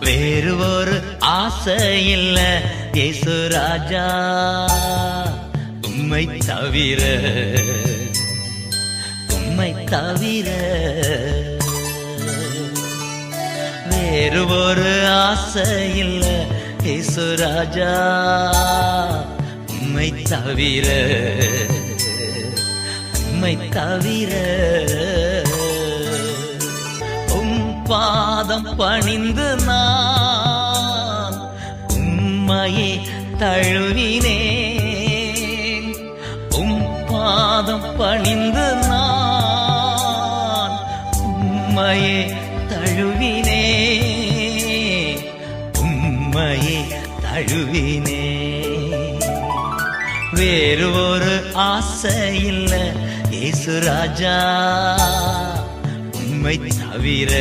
வேறு ஒரு ஆசை இல்ல இயேசு ராஜா. உம்மை தவிர உம்மை தவிர வேறு ஒரு ஆசை இல்ல இயேசு ராஜா. உம்மை தவிர உம்மை தவிர பணிந்து நான் உம்மையே தழுவினேன். உம் பாதம் பணிந்து நான் உம்மையே தழுவினே உம்மையே தழுவினே வேறு ஒரு ஆசை இல்ல இயேசு ராஜா உம்மை தவிர